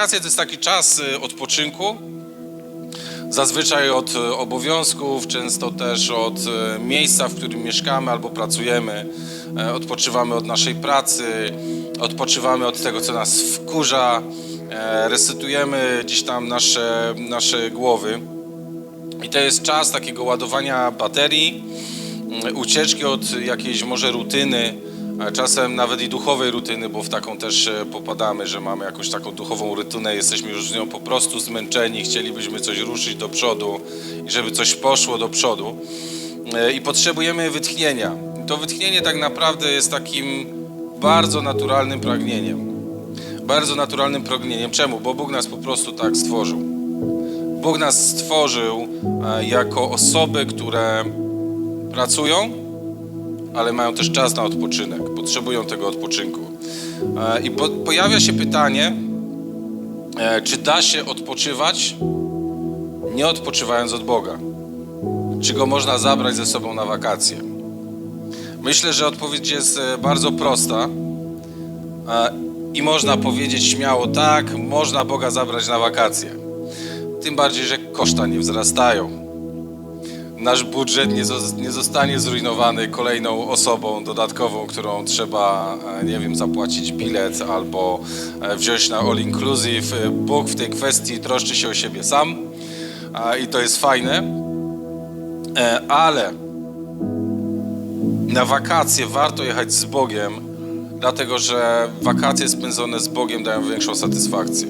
wakacje to jest taki czas y, odpoczynku. Zazwyczaj od y, obowiązków, często też od y, miejsca, w którym mieszkamy albo pracujemy. E, Odpoczywamy od naszej pracy, odpoczywamy od tego, co nas wkurza, e, resetujemy gdzieś tam nasze, nasze głowy. I to jest czas takiego ładowania baterii, ucieczki od jakiejś może rutyny, czasem nawet i duchowej rutyny, bo w taką też e, popadamy, że mamy jakąś taką duchową rutynę, jesteśmy już z nią po prostu zmęczeni, chcielibyśmy coś ruszyć do przodu i żeby coś poszło do przodu. E, I potrzebujemy wytchnienia. To wytchnienie tak naprawdę jest takim bardzo naturalnym pragnieniem. Bardzo naturalnym pragnieniem. Czemu? Bo Bóg nas po prostu tak stworzył. Bóg nas stworzył e, jako osoby, które pracują, ale mają też czas na odpoczynek, potrzebują tego odpoczynku. E, I po, pojawia się pytanie, e, czy da się odpoczywać, nie odpoczywając od Boga? Czy go można zabrać ze sobą na wakacje? Myślę, że odpowiedź jest e, bardzo prosta i można powiedzieć śmiało tak, można Boga zabrać na wakacje. Tym bardziej, że koszta nie wzrastają. Nasz budżet nie, nie zostanie zrujnowany kolejną osobą dodatkową, którą trzeba, e, nie wiem, zapłacić bilet albo e, wziąć na all inclusive. Bóg w tej kwestii troszczy się o siebie sam i to jest fajne, E, ale na wakacje warto jechać z Bogiem, dlatego że wakacje spędzone z Bogiem dają większą satysfakcję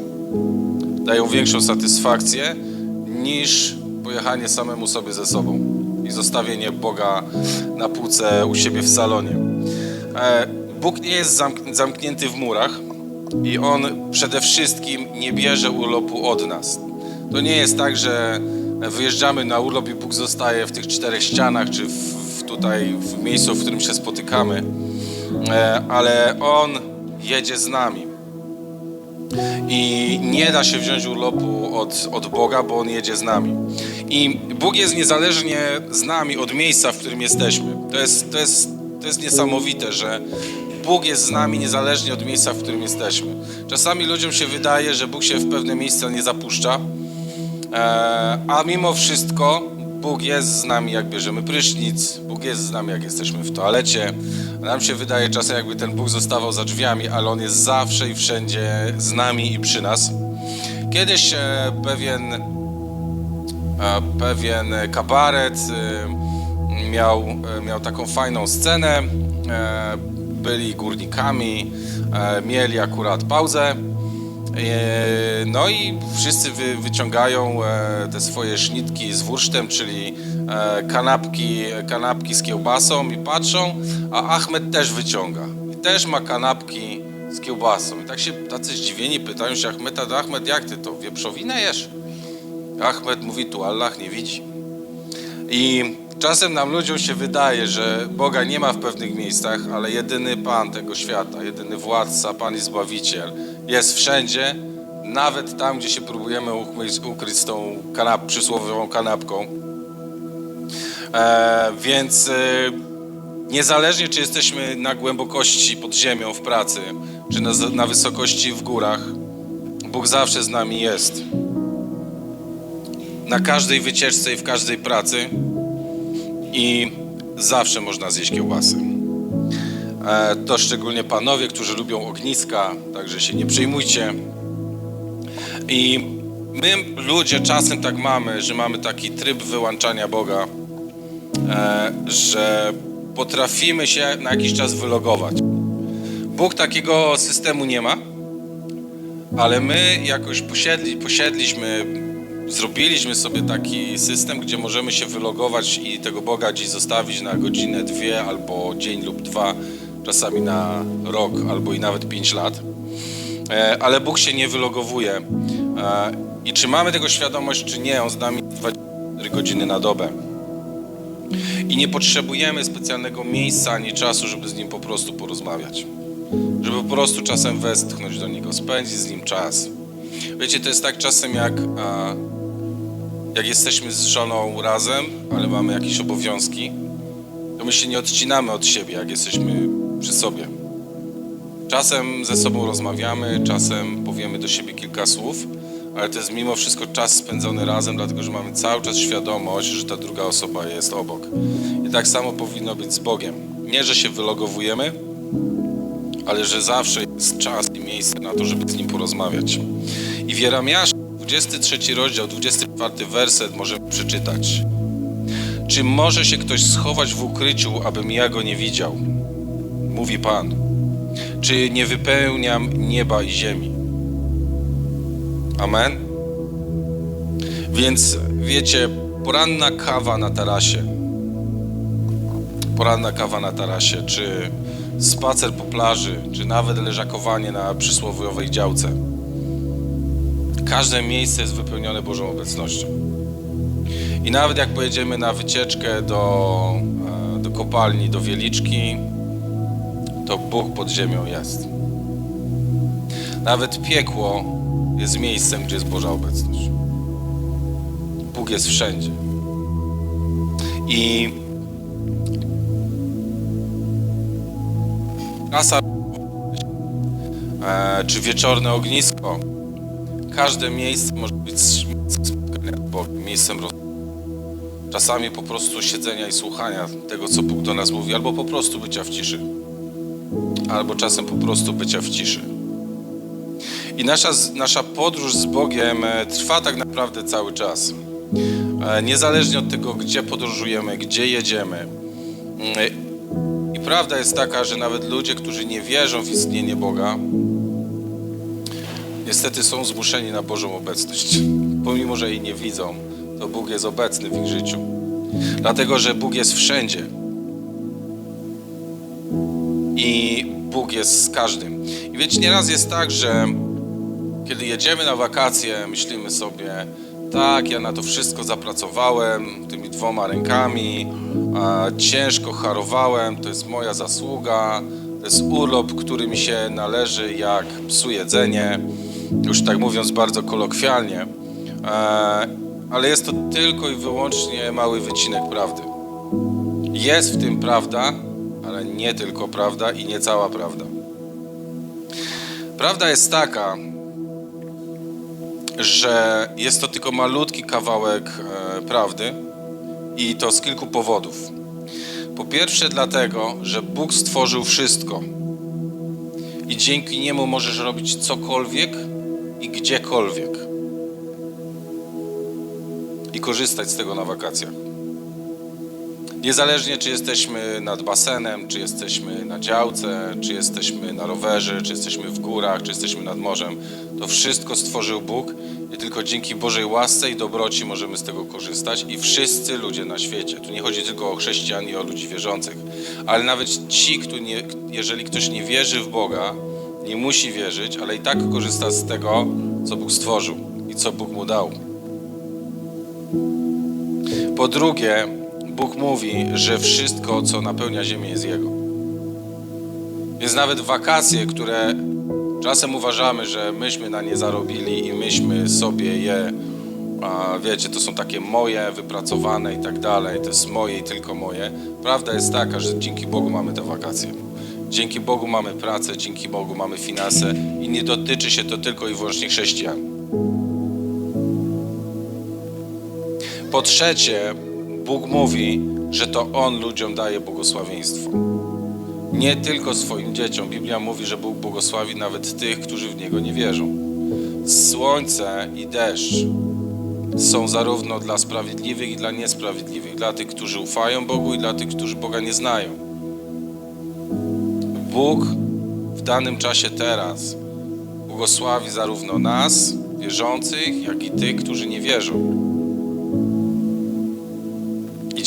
dają większą satysfakcję niż pojechanie samemu sobie ze sobą i zostawienie Boga na półce u siebie w salonie. E, Bóg nie jest zamk- zamknięty w murach i On przede wszystkim nie bierze urlopu od nas. To nie jest tak, że wyjeżdżamy na urlop i Bóg zostaje w tych czterech ścianach, czy w tutaj w miejscu, w którym się spotykamy, e, ale On jedzie z nami. I nie da się wziąć urlopu od, od Boga, bo On jedzie z nami. I Bóg jest niezależnie z nami od miejsca, w którym jesteśmy. To jest, to jest, to jest niesamowite, że Bóg jest z nami niezależnie od miejsca, w którym jesteśmy. Czasami ludziom się wydaje, że Bóg się w pewne miejsca nie zapuszcza, e, a mimo wszystko Bóg jest z nami, jak bierzemy prysznic, Bóg jest z nami, jak jesteśmy w toalecie. Nam się wydaje czasem, jakby ten Bóg zostawał za drzwiami, ale On jest zawsze i wszędzie z nami i przy nas. Kiedyś e, pewien, e, pewien kabaret e, miał, miał taką fajną scenę. Byli górnikami, mieli akurat pauzę. No i wszyscy wy, wyciągają te swoje sznitki z wursztem, czyli kanapki, kanapki z kiełbasą i patrzą, a Ahmed też wyciąga. I też ma kanapki z kiełbasą. I tak się tacy zdziwieni pytają się Ahmeda, do Ahmed jak ty to wieprzowinę jesz? Ahmed mówi, tu Allah nie widzi. I czasem nam ludziom się wydaje, że Boga nie ma w pewnych miejscach, ale jedyny Pan tego świata, jedyny władca, Pan i Zbawiciel jest wszędzie, nawet tam, gdzie się próbujemy ukryć z tą kanap, przysłowiową kanapką. E, więc e, niezależnie, czy jesteśmy na głębokości pod ziemią w pracy, czy na, na wysokości w górach, Bóg zawsze z nami jest. Na każdej wycieczce i w każdej pracy i zawsze można zjeść kiełbasy. E, To szczególnie panowie, którzy lubią ogniska, także się nie przejmujcie. I my ludzie czasem tak mamy, że mamy taki tryb wyłączania Boga, że potrafimy się na jakiś czas wylogować. Bóg takiego systemu nie ma, ale my jakoś posiedli, posiedliśmy, zrobiliśmy sobie taki system, gdzie możemy się wylogować i tego Boga gdzieś zostawić na godzinę, dwie, albo dzień lub dwa, czasami na rok, albo i nawet pięć lat. E, Ale Bóg się nie wylogowuje. E, I czy mamy tego świadomość, czy nie, On z nami 24 godziny na dobę. I nie potrzebujemy specjalnego miejsca ani czasu, żeby z Nim po prostu porozmawiać. Żeby po prostu czasem westchnąć do Niego, spędzić z Nim czas. Wiecie, to jest tak czasem jak, a, jak jesteśmy z żoną razem, ale mamy jakieś obowiązki, to my się nie odcinamy od siebie, jak jesteśmy przy sobie. Czasem ze sobą rozmawiamy, czasem powiemy do siebie kilka słów, ale to jest mimo wszystko czas spędzony razem, dlatego że mamy cały czas świadomość, że ta druga osoba jest obok. I tak samo powinno być z Bogiem. Nie, że się wylogowujemy, ale że zawsze jest czas i miejsce na to, żeby z Nim porozmawiać. I w Jeremiasza, 23 rozdział, 24 werset możemy przeczytać. Czy może się ktoś schować w ukryciu, abym ja go nie widział? Mówi Pan. Czy nie wypełniam nieba i ziemi? Amen. Więc wiecie, poranna kawa na tarasie, poranna kawa na tarasie, czy spacer po plaży, czy nawet leżakowanie na przysłowiowej działce. Każde miejsce jest wypełnione Bożą obecnością. I nawet jak pojedziemy na wycieczkę do, e, do kopalni, do Wieliczki, to Bóg pod ziemią jest. Nawet piekło jest miejscem, gdzie jest Boża obecność. Bóg jest wszędzie. I trasa e, czy wieczorne ognisko, każde miejsce może być miejscem spotkania z Bogiem, miejscem czasami po prostu siedzenia i słuchania tego, co Bóg do nas mówi, albo po prostu bycia w ciszy, albo czasem po prostu bycia w ciszy. I nasza, nasza podróż z Bogiem e, trwa tak naprawdę cały czas. E, Niezależnie od tego, gdzie podróżujemy, gdzie jedziemy. Mm, I prawda jest taka, że nawet ludzie, którzy nie wierzą w istnienie Boga, niestety są zmuszeni na Bożą obecność. Pomimo, że jej nie widzą, to Bóg jest obecny w ich życiu. Dlatego, że Bóg jest wszędzie. I Bóg jest z każdym. I wiecie, nieraz jest tak, że kiedy jedziemy na wakacje, myślimy sobie, tak, ja na to wszystko zapracowałem tymi dwoma rękami, ciężko harowałem, to jest moja zasługa, to jest urlop, który mi się należy jak psu jedzenie, już tak mówiąc bardzo kolokwialnie, e, ale jest to tylko i wyłącznie mały wycinek prawdy. Jest w tym prawda, ale nie tylko prawda i nie cała prawda. Prawda jest taka, że jest to tylko malutki kawałek e, prawdy i to z kilku powodów. Po pierwsze, dlatego, że Bóg stworzył wszystko i dzięki niemu możesz robić cokolwiek i gdziekolwiek i korzystać z tego na wakacjach. Niezależnie czy jesteśmy nad basenem, czy jesteśmy na działce, czy jesteśmy na rowerze, czy jesteśmy w górach, czy jesteśmy nad morzem, to wszystko stworzył Bóg i tylko dzięki Bożej łasce i dobroci możemy z tego korzystać i wszyscy ludzie na świecie. Tu nie chodzi tylko o chrześcijan i o ludzi wierzących, ale nawet ci, którzy nie, jeżeli ktoś nie wierzy w Boga, nie musi wierzyć, ale i tak korzysta z tego, co Bóg stworzył i co Bóg mu dał. Po drugie, Bóg mówi, że wszystko, co napełnia ziemię, jest Jego. Więc nawet wakacje, które czasem uważamy, że myśmy na nie zarobili i myśmy sobie je, a wiecie, to są takie moje, wypracowane i tak dalej, to jest moje i tylko moje. Prawda jest taka, że dzięki Bogu mamy te wakacje. Dzięki Bogu mamy pracę, dzięki Bogu mamy finanse i nie dotyczy się to tylko i wyłącznie chrześcijan. Po trzecie, Bóg mówi, że to On ludziom daje błogosławieństwo. Nie tylko swoim dzieciom. Biblia mówi, że Bóg błogosławi nawet tych, którzy w Niego nie wierzą. Słońce i deszcz są zarówno dla sprawiedliwych i dla niesprawiedliwych, dla tych, którzy ufają Bogu i dla tych, którzy Boga nie znają. Bóg w danym czasie teraz błogosławi zarówno nas, wierzących, jak i tych, którzy nie wierzą.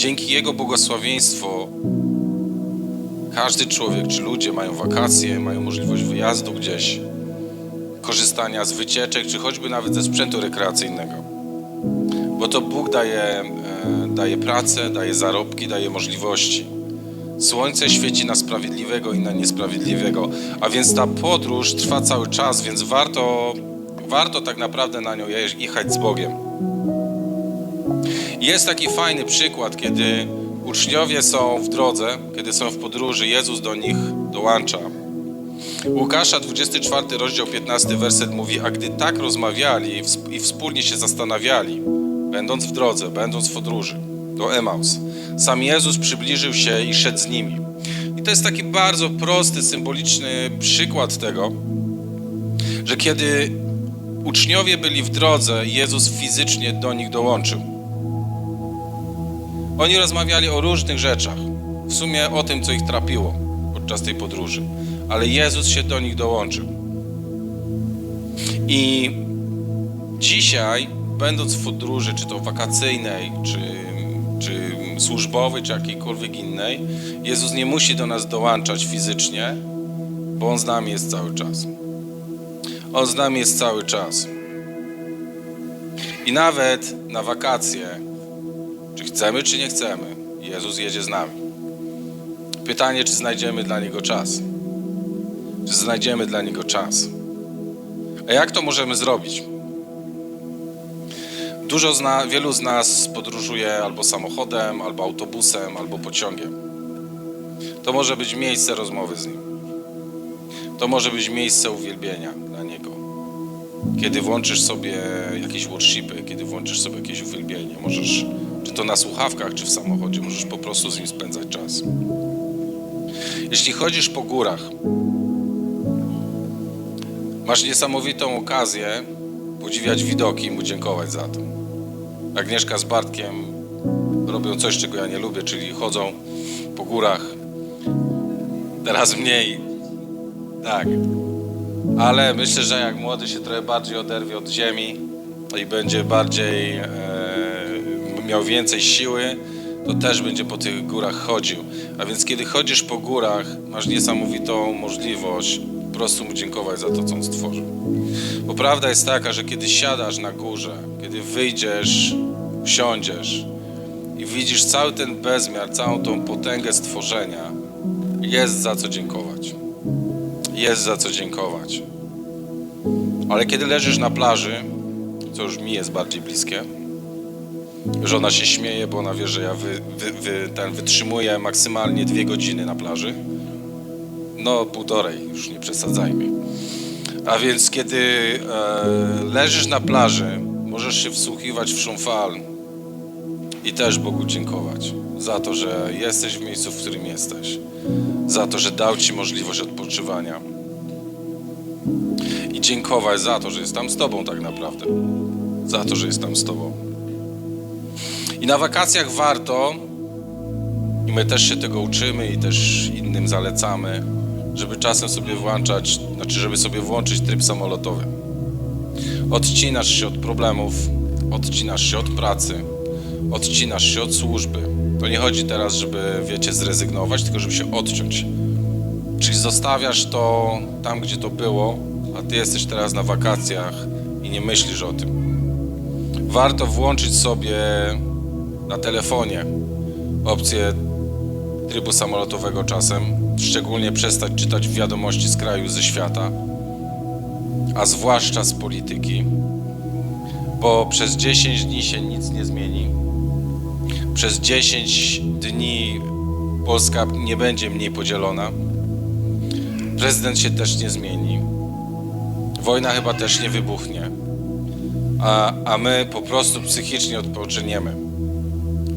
Dzięki Jego błogosławieństwu każdy człowiek czy ludzie mają wakacje, mają możliwość wyjazdu gdzieś, korzystania z wycieczek, czy choćby nawet ze sprzętu rekreacyjnego. Bo to Bóg daje, e, daje pracę, daje zarobki, daje możliwości. Słońce świeci na sprawiedliwego i na niesprawiedliwego, a więc ta podróż trwa cały czas, więc warto, warto tak naprawdę na nią jechać z Bogiem. Jest taki fajny przykład, kiedy uczniowie są w drodze, kiedy są w podróży, Jezus do nich dołącza. Łukasza 24 rozdział 15 werset mówi, a gdy tak rozmawiali i wspólnie się zastanawiali, będąc w drodze, będąc w podróży do Emaus, sam Jezus przybliżył się i szedł z nimi. I to jest taki bardzo prosty, symboliczny przykład tego, że kiedy uczniowie byli w drodze, Jezus fizycznie do nich dołączył. Oni rozmawiali o różnych rzeczach, w sumie o tym, co ich trapiło podczas tej podróży, ale Jezus się do nich dołączył. I dzisiaj, będąc w podróży, czy to wakacyjnej, czy, czy służbowej, czy jakiejkolwiek innej, Jezus nie musi do nas dołączać fizycznie, bo On z nami jest cały czas. On z nami jest cały czas. I nawet na wakacje, chcemy, czy nie chcemy, Jezus jedzie z nami. Pytanie, czy znajdziemy dla Niego czas? Czy znajdziemy dla Niego czas? A jak to możemy zrobić? Dużo zna, wielu z nas podróżuje albo samochodem, albo autobusem, albo pociągiem. To może być miejsce rozmowy z Nim. To może być miejsce uwielbienia dla Niego. Kiedy włączysz sobie jakieś worshipy, kiedy włączysz sobie jakieś uwielbienie, możesz, czy to na słuchawkach, czy w samochodzie, możesz po prostu z Nim spędzać czas. Jeśli chodzisz po górach, masz niesamowitą okazję podziwiać widoki i Mu dziękować za to. Agnieszka z Bartkiem robią coś, czego ja nie lubię, czyli chodzą po górach. Teraz mniej. Tak. Ale myślę, że jak młody się trochę bardziej oderwie od ziemi i będzie bardziej e, miał więcej siły, to też będzie po tych górach chodził. A więc kiedy chodzisz po górach, masz niesamowitą możliwość po prostu mu dziękować za to, co on stworzył. Bo prawda jest taka, że kiedy siadasz na górze, kiedy wyjdziesz, siądziesz i widzisz cały ten bezmiar, całą tą potęgę stworzenia, jest za co dziękować. Jest za co dziękować. Ale kiedy leżysz na plaży, co już mi jest bardziej bliskie, żona się śmieje, bo ona wie, że ja wy, wy, wy, ten, wytrzymuję maksymalnie dwie godziny na plaży. No, półtorej, już nie przesadzajmy. A więc kiedy e, leżysz na plaży, możesz się wsłuchiwać w szum fal i też Bogu dziękować za to, że jesteś w miejscu, w którym jesteś, za to, że dał Ci możliwość odpoczywania i dziękować za to, że jest tam z Tobą tak naprawdę, za to, że jest tam z Tobą. I na wakacjach warto, i my też się tego uczymy i też innym zalecamy, żeby czasem sobie włączać, znaczy żeby sobie włączyć tryb samolotowy. Odcinasz się od problemów, odcinasz się od pracy, odcinasz się od służby. To nie chodzi teraz, żeby, wiecie, zrezygnować, tylko żeby się odciąć. Czyli zostawiasz to tam, gdzie to było, a ty jesteś teraz na wakacjach i nie myślisz o tym. Warto włączyć sobie na telefonie opcję trybu samolotowego czasem, szczególnie przestać czytać wiadomości z kraju, ze świata, a zwłaszcza z polityki, bo przez 10 dni się nic nie zmieni. Przez 10 dni Polska nie będzie mniej podzielona. Prezydent się też nie zmieni. Wojna chyba też nie wybuchnie. A, a my po prostu psychicznie odpoczniemy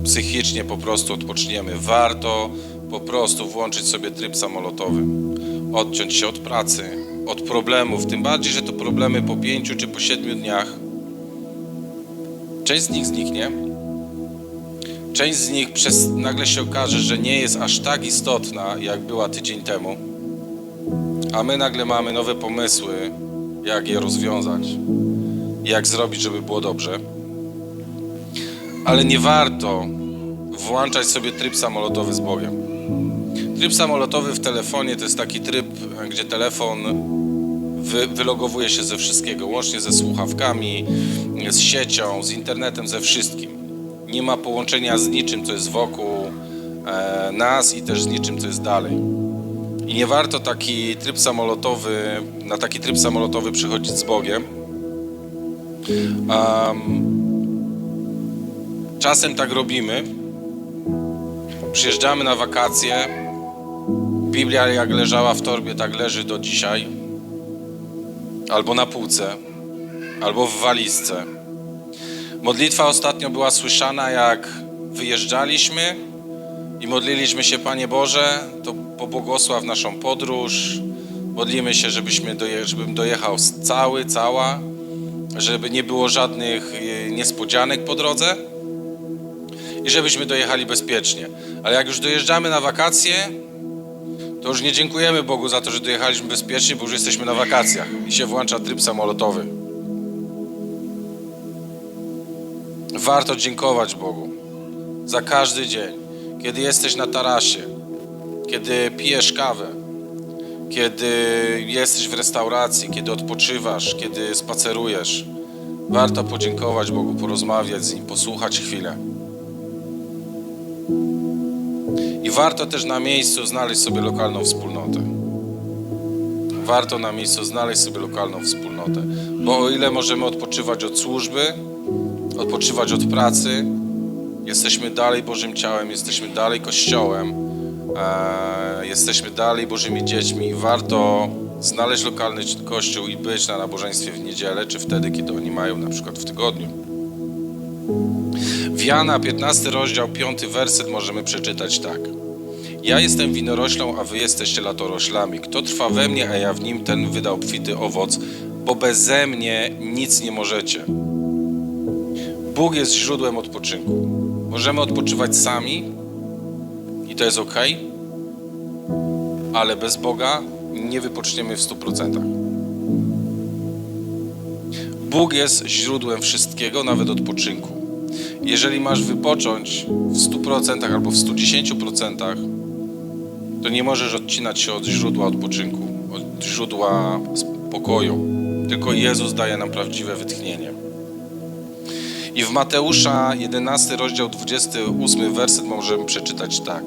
psychicznie po prostu odpoczniemy. Warto po prostu włączyć sobie tryb samolotowy, odciąć się od pracy, od problemów, tym bardziej, że to problemy po pięciu czy po siedmiu dniach. Część z nich zniknie, część z nich przez, nagle się okaże, że nie jest aż tak istotna, jak była tydzień temu, a my nagle mamy nowe pomysły, jak je rozwiązać, jak zrobić, żeby było dobrze ale nie warto włączać sobie tryb samolotowy z Bogiem. Tryb samolotowy w telefonie to jest taki tryb, gdzie telefon wy, wylogowuje się ze wszystkiego, łącznie ze słuchawkami, z siecią, z internetem, ze wszystkim. Nie ma połączenia z niczym, co jest wokół e, nas i też z niczym, co jest dalej. I nie warto taki tryb samolotowy, na taki tryb samolotowy przychodzić z Bogiem. Um, Czasem tak robimy. Przyjeżdżamy na wakacje, Biblia jak leżała w torbie, tak leży do dzisiaj. Albo na półce, albo w walizce. Modlitwa ostatnio była słyszana, jak wyjeżdżaliśmy i modliliśmy się, Panie Boże, to pobłogosław naszą podróż. Modlimy się, żebyśmy doje, żebym dojechał cały, cała, żeby nie było żadnych e, niespodzianek po drodze i żebyśmy dojechali bezpiecznie. Ale jak już dojeżdżamy na wakacje, to już nie dziękujemy Bogu za to, że dojechaliśmy bezpiecznie, bo już jesteśmy na wakacjach i się włącza tryb samolotowy. Warto dziękować Bogu za każdy dzień, kiedy jesteś na tarasie, kiedy pijesz kawę, kiedy jesteś w restauracji, kiedy odpoczywasz, kiedy spacerujesz. Warto podziękować Bogu, porozmawiać z Nim, posłuchać chwilę. Warto też na miejscu znaleźć sobie lokalną wspólnotę. Warto na miejscu znaleźć sobie lokalną wspólnotę, bo o ile możemy odpoczywać od służby, odpoczywać od pracy, jesteśmy dalej Bożym ciałem, jesteśmy dalej Kościołem, e, jesteśmy dalej Bożymi dziećmi i warto znaleźć lokalny kościół i być na nabożeństwie w niedzielę, czy wtedy, kiedy oni mają na przykład w tygodniu. W Jana 15 rozdział 5 werset możemy przeczytać tak. Ja jestem winoroślą, a wy jesteście latoroślami. Kto trwa we mnie, a ja w nim, ten wyda obfity owoc, bo beze mnie nic nie możecie. Bóg jest źródłem odpoczynku. Możemy odpoczywać sami i to jest ok, ale bez Boga nie wypoczniemy w 100%. Bóg jest źródłem wszystkiego, nawet odpoczynku. Jeżeli masz wypocząć w 100% albo w 110%, to nie możesz odcinać się od źródła odpoczynku, od źródła spokoju. Tylko Jezus daje nam prawdziwe wytchnienie. I w Mateusza 11 rozdział 28 werset możemy przeczytać tak.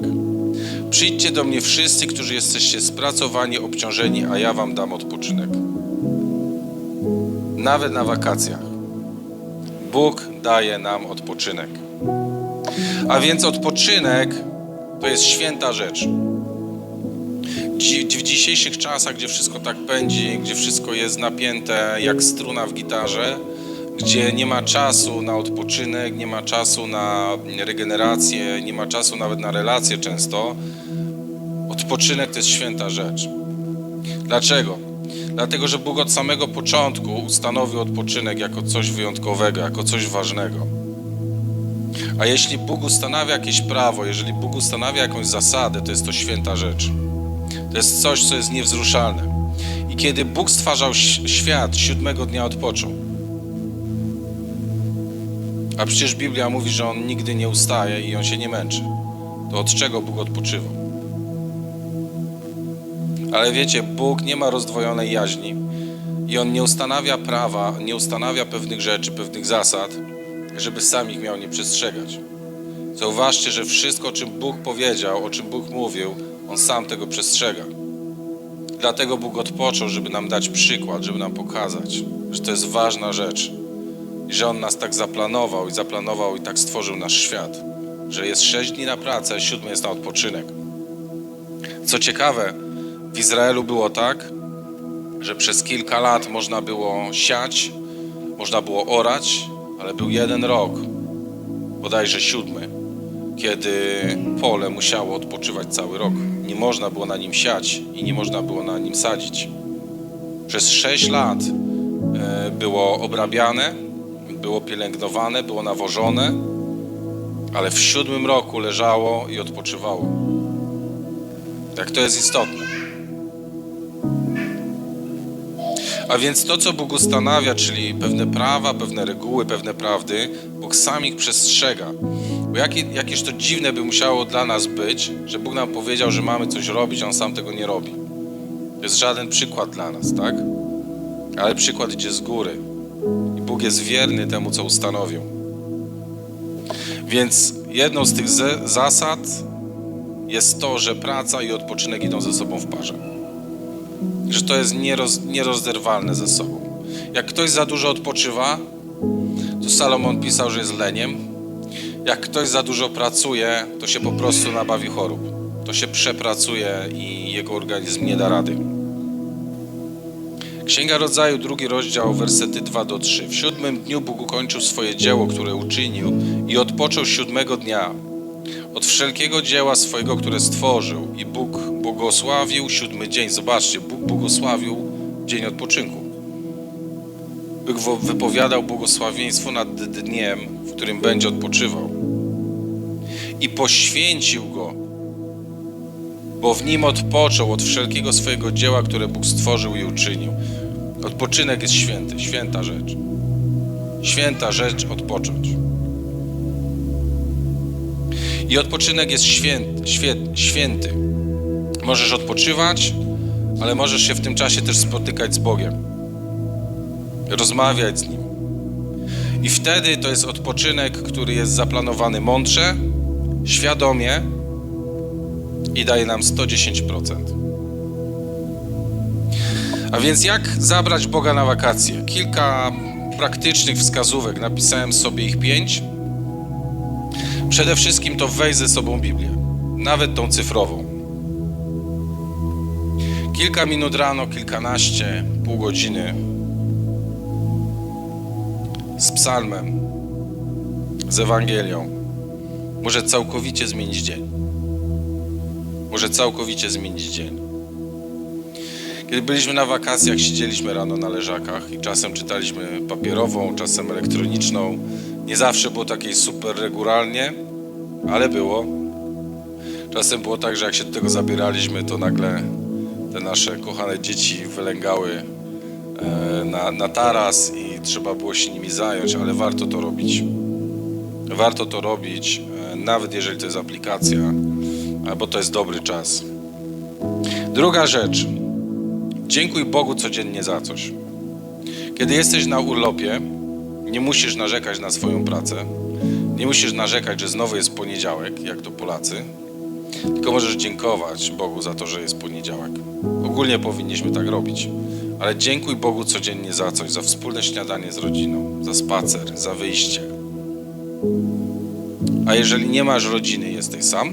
Przyjdźcie do mnie wszyscy, którzy jesteście spracowani, obciążeni, a ja wam dam odpoczynek. Nawet na wakacjach. Bóg daje nam odpoczynek. A więc odpoczynek to jest święta rzecz. W dzisiejszych czasach, gdzie wszystko tak pędzi, gdzie wszystko jest napięte jak struna w gitarze, gdzie nie ma czasu na odpoczynek, nie ma czasu na regenerację, nie ma czasu nawet na relacje często, odpoczynek to jest święta rzecz. Dlaczego? Dlatego, że Bóg od samego początku ustanowił odpoczynek jako coś wyjątkowego, jako coś ważnego. A jeśli Bóg ustanawia jakieś prawo, jeżeli Bóg ustanawia jakąś zasadę, to jest to święta rzecz. To jest coś, co jest niewzruszalne. I kiedy Bóg stwarzał świat, siódmego dnia odpoczął. A przecież Biblia mówi, że On nigdy nie ustaje i On się nie męczy. To od czego Bóg odpoczywał? Ale wiecie, Bóg nie ma rozdwojonej jaźni i On nie ustanawia prawa, nie ustanawia pewnych rzeczy, pewnych zasad, żeby sam ich miał nie przestrzegać. Zauważcie, że wszystko, o czym Bóg powiedział, o czym Bóg mówił, On sam tego przestrzega. Dlatego Bóg odpoczął, żeby nam dać przykład, żeby nam pokazać, że to jest ważna rzecz i że On nas tak zaplanował i zaplanował i tak stworzył nasz świat, że jest sześć dni na pracę, a siódmy jest na odpoczynek. Co ciekawe, w Izraelu było tak, że przez kilka lat można było siać, można było orać, ale był jeden rok, bodajże siódmy, kiedy pole musiało odpoczywać cały rok. Nie można było na nim siać i nie można było na nim sadzić. Przez sześć lat e, było obrabiane, było pielęgnowane, było nawożone, ale w siódmym roku leżało i odpoczywało. Jak to jest istotne. A więc to, co Bóg ustanawia, czyli pewne prawa, pewne reguły, pewne prawdy, Bóg sam ich przestrzega. Bo jakie, jakież to dziwne by musiało dla nas być, że Bóg nam powiedział, że mamy coś robić, a On sam tego nie robi. To jest żaden przykład dla nas, tak? Ale przykład idzie z góry. I Bóg jest wierny temu, co ustanowił. Więc jedną z tych zasad jest to, że praca i odpoczynek idą ze sobą w parze. Że to jest nieroz, nierozerwalne ze sobą. Jak ktoś za dużo odpoczywa, to Salomon pisał, że jest leniem. Jak ktoś za dużo pracuje, to się po prostu nabawi chorób. to się przepracuje i jego organizm nie da rady. Księga Rodzaju, drugi rozdział, wersety 2 do 3. W siódmym dniu Bóg ukończył swoje dzieło, które uczynił i odpoczął siódmego dnia od wszelkiego dzieła swojego, które stworzył i Bóg błogosławił siódmy dzień. Zobaczcie, Bóg błogosławił dzień odpoczynku. Wo- wypowiadał błogosławieństwo nad dniem, w którym będzie odpoczywał. I poświęcił go, bo w nim odpoczął od wszelkiego swojego dzieła, które Bóg stworzył i uczynił. Odpoczynek jest święty, święta rzecz. Święta rzecz odpocząć. I odpoczynek jest święty, świę- święty. Możesz odpoczywać, ale możesz się w tym czasie też spotykać z Bogiem. Rozmawiać z Nim. I wtedy to jest odpoczynek, który jest zaplanowany mądrze, świadomie i daje nam 110%. A więc jak zabrać Boga na wakacje? Kilka praktycznych wskazówek, napisałem sobie ich pięć. Przede wszystkim to weź ze sobą Biblię, nawet tą cyfrową. Kilka minut rano, kilkanaście, pół godziny z psalmem, z Ewangelią może całkowicie zmienić dzień. Może całkowicie zmienić dzień. Kiedy byliśmy na wakacjach, siedzieliśmy rano na leżakach i czasem czytaliśmy papierową, czasem elektroniczną. Nie zawsze było takie super regularnie, ale było. Czasem było tak, że jak się do tego zabieraliśmy, to nagle te nasze kochane dzieci wylęgały e, na, na taras trzeba było się nimi zająć, ale warto to robić. Warto to robić, e, nawet jeżeli to jest aplikacja, bo to jest dobry czas. Druga rzecz. Dziękuj Bogu codziennie za coś. Kiedy jesteś na urlopie, nie musisz narzekać na swoją pracę, nie musisz narzekać, że znowu jest poniedziałek, jak to Polacy, tylko możesz dziękować Bogu za to, że jest poniedziałek. Ogólnie powinniśmy tak robić, ale dziękuj Bogu codziennie za coś, za wspólne śniadanie z rodziną, za spacer, za wyjście. A jeżeli nie masz rodziny, jesteś sam,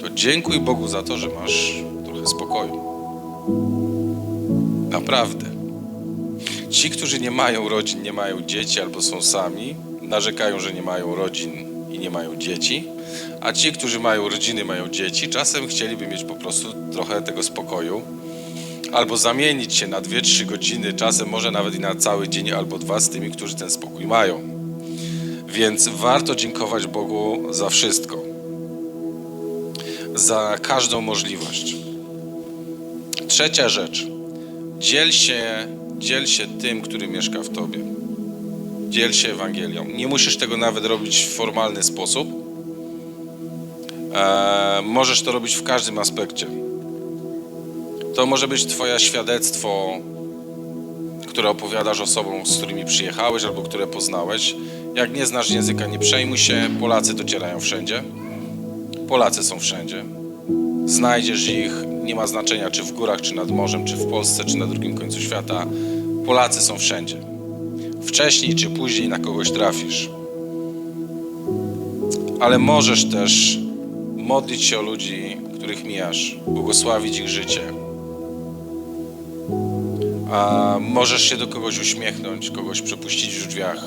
to dziękuj Bogu za to, że masz trochę spokoju. Naprawdę. Ci, którzy nie mają rodzin, nie mają dzieci albo są sami, narzekają, że nie mają rodzin i nie mają dzieci, a ci, którzy mają rodziny, mają dzieci, czasem chcieliby mieć po prostu trochę tego spokoju albo zamienić się na 2-3 godziny, czasem może nawet i na cały dzień albo dwa z tymi, którzy ten spokój mają. Więc warto dziękować Bogu za wszystko, za każdą możliwość. Trzecia rzecz. Dziel się, dziel się tym, który mieszka w tobie. Dziel się Ewangelią. Nie musisz tego nawet robić w formalny sposób. E, możesz to robić w każdym aspekcie. To może być Twoje świadectwo, które opowiadasz osobom, z którymi przyjechałeś albo które poznałeś. Jak nie znasz języka, nie przejmuj się. Polacy docierają wszędzie. Polacy są wszędzie. Znajdziesz ich, nie ma znaczenia czy w górach, czy nad morzem, czy w Polsce, czy na drugim końcu świata. Polacy są wszędzie. Wcześniej czy później na kogoś trafisz. Ale możesz też modlić się o ludzi, których mijasz, błogosławić ich życie. A możesz się do kogoś uśmiechnąć, kogoś przepuścić w drzwiach,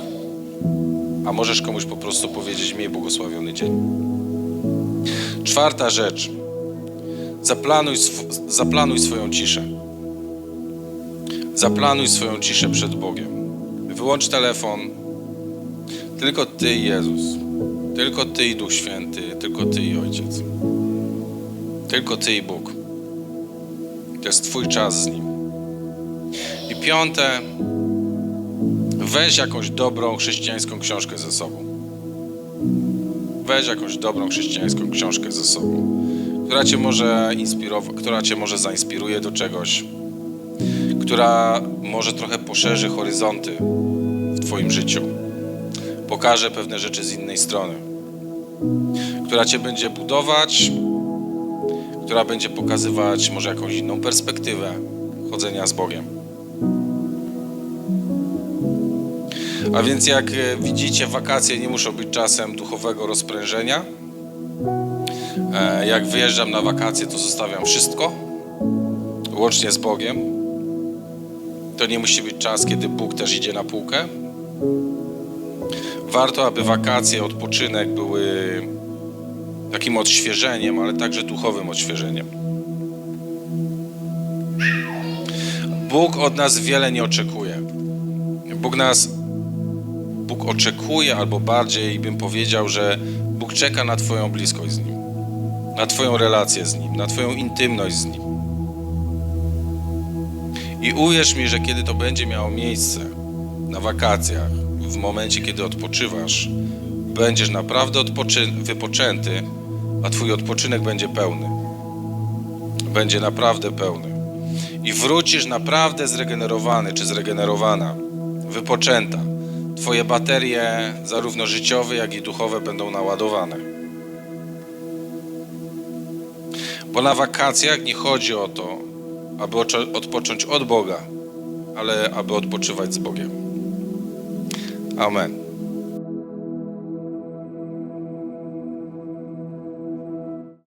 a możesz komuś po prostu powiedzieć: Miej błogosławiony dzień. Czwarta rzecz. Zaplanuj, sw- zaplanuj swoją ciszę. Zaplanuj swoją ciszę przed Bogiem. Wyłącz telefon. Tylko Ty i Jezus. Tylko Ty i Duch Święty. Tylko Ty i Ojciec. Tylko Ty i Bóg. To jest Twój czas z Nim. I piąte. Weź jakąś dobrą chrześcijańską książkę ze sobą. Weź jakąś dobrą chrześcijańską książkę ze sobą, która cię może inspirować, która cię może zainspiruje do czegoś, która może trochę poszerzy horyzonty w twoim życiu, pokaże pewne rzeczy z innej strony, która cię będzie budować, która będzie pokazywać może jakąś inną perspektywę chodzenia z Bogiem. A więc jak e, widzicie, wakacje nie muszą być czasem duchowego rozprężenia. E, Jak wyjeżdżam na wakacje, to zostawiam wszystko, łącznie z Bogiem. To nie musi być czas, kiedy Bóg też idzie na półkę. Warto, aby wakacje, odpoczynek były takim odświeżeniem, ale także duchowym odświeżeniem. Bóg od nas wiele nie oczekuje. Bóg nas Bóg oczekuje, albo bardziej bym powiedział, że Bóg czeka na Twoją bliskość z Nim, na Twoją relację z Nim, na Twoją intymność z Nim. I uwierz mi, że kiedy to będzie miało miejsce na wakacjach, w momencie, kiedy odpoczywasz, będziesz naprawdę odpoczy- wypoczęty, a Twój odpoczynek będzie pełny. Będzie naprawdę pełny. I wrócisz naprawdę zregenerowany czy zregenerowana, wypoczęta. Twoje baterie, zarówno życiowe, jak i duchowe, będą naładowane. Bo na wakacjach nie chodzi o to, aby odpocząć od Boga, ale aby odpoczywać z Bogiem. Amen.